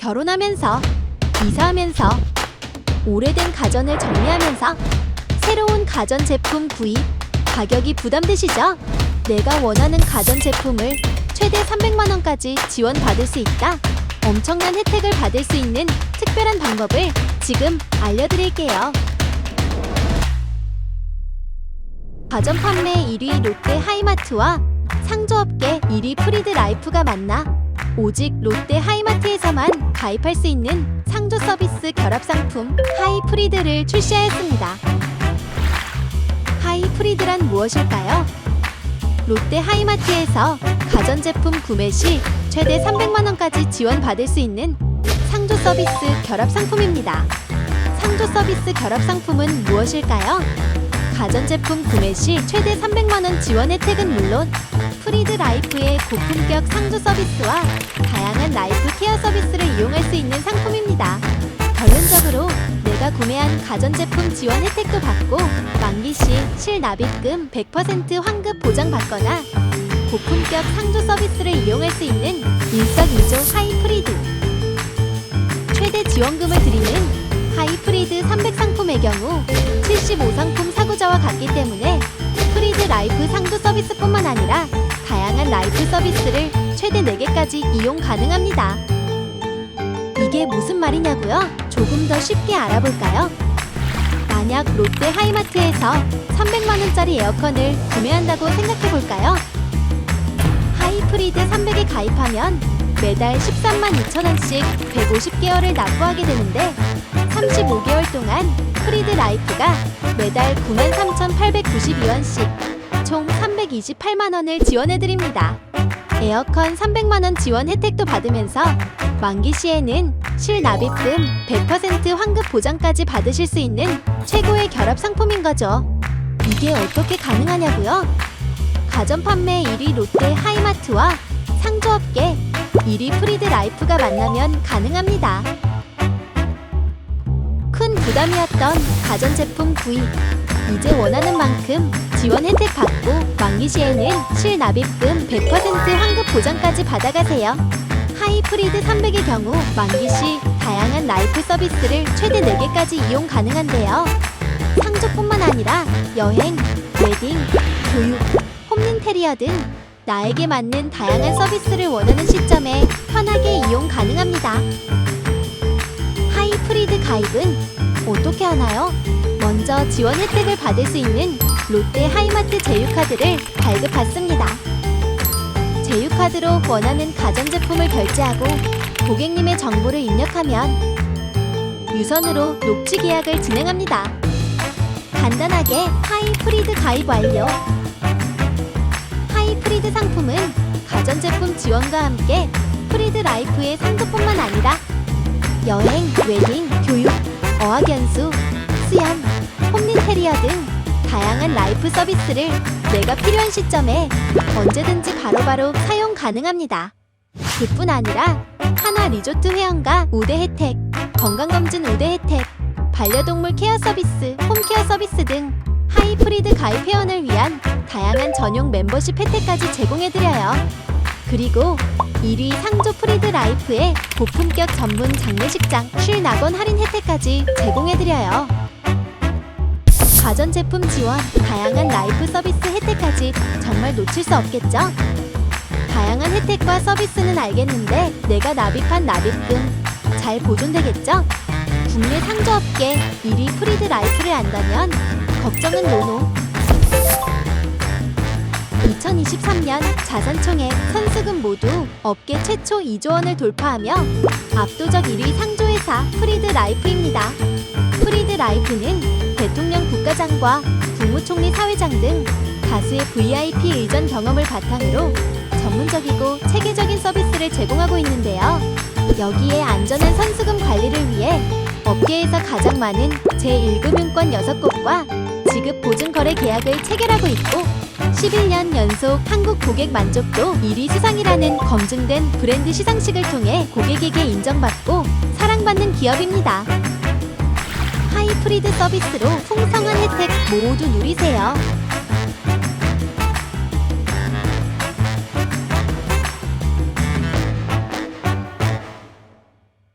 결혼하면서, 이사하면서, 오래된 가전을 정리하면서 새로운 가전 제품 구입, 가격이 부담되시죠? 내가 원하는 가전 제품을 최대 300만 원까지 지원받을 수 있다. 엄청난 혜택을 받을 수 있는 특별한 방법을 지금 알려드릴게요. 가전 판매 1위 롯데 하이마트와 상조업계 1위 프리드 라이프가 만나 오직 롯데 하이마트에서만 가입할 수 있는 상조 서비스 결합 상품 하이프리드를 출시하였습니다. 하이프리드란 무엇일까요? 롯데 하이마트에서 가전제품 구매 시 최대 300만 원까지 지원받을 수 있는 상조 서비스 결합 상품입니다. 상조 서비스 결합 상품은 무엇일까요? 가전제품 구매 시 최대 300만 원 지원 혜택은 물론 프리드 라이프의 고품격 상조 서비스와 다양한 라이프 케어 서비스를 이용할 수 있는 상품입니다. 결론적으로 내가 구매한 가전제품 지원 혜택도 받고 만기 시 실납입금 100% 환급 보장받거나 고품격 상조 서비스를 이용할 수 있는 일석이조 하이프리드 최대 지원금을 드리는 하이프리드 300 상품의 경우 75 상품 사고자와 같기 때문에 프리드 라이프 상조 서비스뿐만 아니라 라이프 서비스를 최대 4개까지 이용 가능합니다. 이게 무슨 말이냐고요? 조금 더 쉽게 알아볼까요? 만약 롯데 하이마트에서 300만원짜리 에어컨을 구매한다고 생각해볼까요? 하이프리드 300에 가입하면 매달 13만 2천원씩 150개월을 납부하게 되는데 35개월 동안 프리드 라이프가 매달 9만 3,892원씩 총 328만 원을 지원해 드립니다. 에어컨 300만 원 지원 혜택도 받으면서 만기 시에는 실납입금 100% 환급 보장까지 받으실 수 있는 최고의 결합 상품인 거죠. 이게 어떻게 가능하냐고요? 가전 판매 1위 롯데 하이마트와 상조업계 1위 프리드 라이프가 만나면 가능합니다. 큰 부담이었던 가전제품 구입. 이제 원하는 만큼 지원 혜택 받고 만기 시에는 실납입금 100% 환급 보장까지 받아가세요. 하이프리드 300의 경우 만기 시 다양한 라이프 서비스를 최대 4개까지 이용 가능한데요. 상조뿐만 아니라 여행, 웨딩, 교육, 홈인테리어 등 나에게 맞는 다양한 서비스를 원하는 시점에 편하게 이용 가능합니다. 하이프리드 가입은 어떻게 하나요? 먼저 지원 혜택을 받을 수 있는 롯데 하이마트 제휴카드를 발급받습니다. 제휴카드로 원하는 가전제품을 결제하고 고객님의 정보를 입력하면 유선으로 녹취 계약을 진행합니다. 간단하게 하이프리드 가입 완료. 하이프리드 상품은 가전제품 지원과 함께 프리드 라이프의 상조뿐만 아니라 여행, 웨딩, 교육, 어학연수, 수연, 홈인테리어 등 다양한 라이프 서비스를 내가 필요한 시점에 언제든지 바로 바로 사용 가능합니다. 그뿐 아니라 하나 리조트 회원과 우대 혜택, 건강검진 우대 혜택, 반려동물 케어 서비스, 홈케어 서비스 등 하이프리드 가입 회원을 위한 다양한 전용 멤버십 혜택까지 제공해드려요. 그리고 1위 상조 프리드 라이프의 고품격 전문 장례식장 쉴 낙원 할인 혜택까지 제공해드려요. 가전 제품 지원, 다양한 라이프 서비스 혜택까지 정말 놓칠 수 없겠죠? 다양한 혜택과 서비스는 알겠는데 내가 납입한 납입금 잘 보존되겠죠? 국내 상조업계 1위 프리드 라이프를 안다면 걱정은 노노. 2023년 자산총액 선수금 모두 업계 최초 2조 원을 돌파하며 압도적 1위 상조회사 프리드 라이프입니다. 프리드 라이프는 대통령 국가장과 국무총리 사회장 등 다수의 VIP 의전 경험을 바탕으로 전문적이고 체계적인 서비스를 제공하고 있는데요. 여기에 안전한 선수금 관리를 위해 업계에서 가장 많은 제1금융권 6곳과 지급 보증 거래 계약을 체결하고 있고 11년 연속 한국 고객 만족도 1위 수상이라는 검증된 브랜드 시상식을 통해 고객에게 인정받고 사랑받는 기업입니다. 하이프리드 서비스로 풍성한 혜택 모두 누리세요.